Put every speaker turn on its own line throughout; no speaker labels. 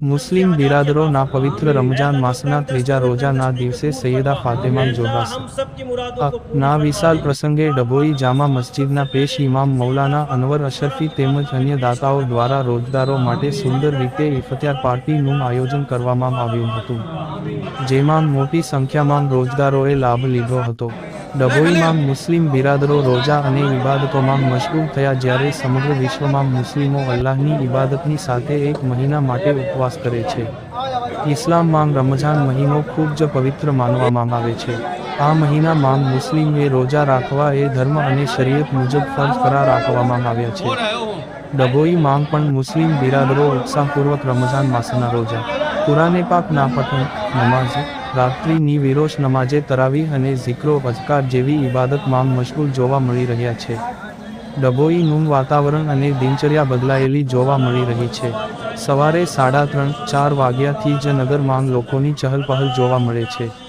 મુસ્લિમ બિરાદરોના પવિત્ર રમજાન માસના ત્રીજા રોજાના દિવસે સૈયદા
ફાતેમાન જોડાશે.
ના વિશાલ પ્રસંગે ડભોઈ જામા મસ્જિદના પેશ ઇમામ મૌલાના અનવર અશરફી તેમજ અન્ય દાતાઓ દ્વારા રોજદારો માટે સુંદર રીતે ઇફત્યાર પાર્ટીનું આયોજન કરવામાં આવ્યું હતું. જેમાં મોટી સંખ્યામાં રોજદારોએ લાભ લીધો હતો. ડભોઈમાં મુસ્લિમ બિરાદરો રોજા અને ઇબાદતોમાં મશગુલ થયા જ્યારે સમગ્ર વિશ્વમાં મુસ્લિમો અલ્લાહની ઇબાદતની સાથે એક મહિના માટે ઉપવાસ કરે છે. ઇસ્લામમાં રમઝાન મહિનો ખૂબ જ પવિત્ર માનવામાં આવે છે. આ મહિનામાં મુસ્લિમે રોજા રાખવા એ ધર્મ અને શરીયત મુજબ ફરજ કરાર રાખવામાં આવ્યા છે. ડભોઈ માંગ પણ મુસ્લિમ બિરાદરો ઉત્સાહપૂર્વક રમઝાન માસના રોજા. કુરાને પાક ના પઠન નમાઝ રાત્રિની વિરોશ નમાજે તરાવી અને ઝિક્રો અજકાર જેવી ઇબાદતમાં મશગુલ જોવા મળી રહ્યા છે. ડભોઈનું વાતાવરણ અને દિનચર્યા બદલાયેલી જોવા મળી રહી છે. સવારે સાડા ત્રણ, ચાર વાગ્યાથી જ નગરમાં લોકોની ચહલપહલ જોવા મળે છે.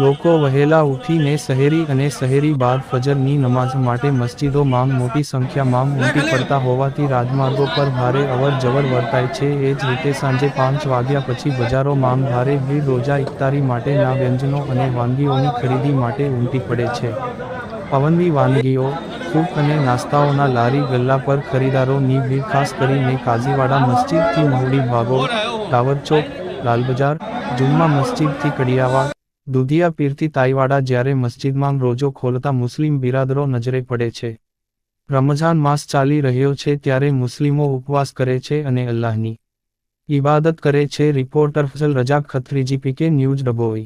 લોકો વહેલા ઉઠીને શહેરી અને શહેરી બાદ ફજરની નમાઝ માટે મસ્જિદોમાં મોટી સંખ્યામાં ઉમટી પડતા હોવાથી રાજમાર્ગો પર ભારે અવર જવર વર્તાય છે. એ જ રીતે સાંજે પાંચ વાગ્યા પછી બજારોમાં ભારે ભીડ રોજા ઇફતારી માટેના વ્યંજનો અને વાનગીઓની ખરીદી માટે ઉમટી પડે છે. પવનની વાનગીઓ ફૂક અને નાસ્તાઓના લારી ગલ્લા પર ખરીદારોની ભીડ, ખાસ કરીને કાઝીવાડા મસ્જિદથી મહુડી ભાગો ટાવર ચોક લાલ બજાર જુમ્મા મસ્જિદથી કડિયાવાડ દુધિયા પીરથી તાઈવાડા જ્યારે મસ્જિદમાં રોજો ખોલતા મુસ્લિમ બિરાદરો નજરે પડે છે. રમઝાન માસ ચાલી રહ્યો છે ત્યારે મુસ્લિમો ઉપવાસ કરે છે અને અલ્લાહની ઇબાદત કરે છે. Reporter Fasal Rajak Khatriji PK news Dabhoi